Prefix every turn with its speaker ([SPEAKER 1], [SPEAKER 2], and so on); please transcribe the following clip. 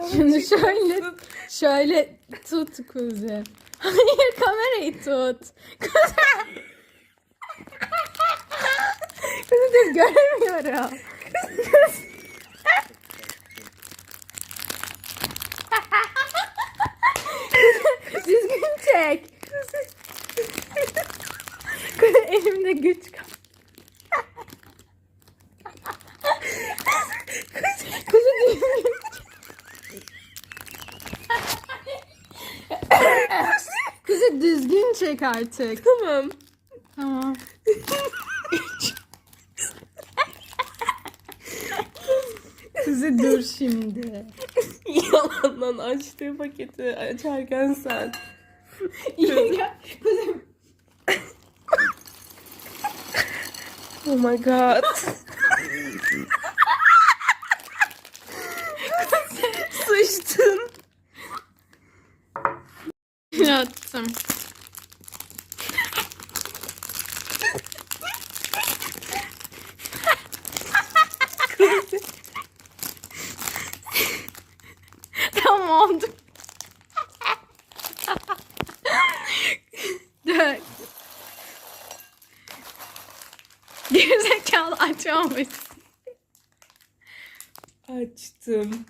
[SPEAKER 1] Şimdi şöyle şöyle tut kuzi. Hayır kamerayı tut. Kuzi. Kuzi dur göremiyorum. Düzgün çek. Elimde güç kal. Kuzi düzgün Kuzi düzgün çek artık.
[SPEAKER 2] Tamam.
[SPEAKER 1] Tamam. Kuzi dur şimdi.
[SPEAKER 2] Yalandan açtığı paketi açarken sen. Oh my god.
[SPEAKER 1] Yattım. tamam oldu. Dur. Gerizekalı açamamışsın.
[SPEAKER 2] Açtım.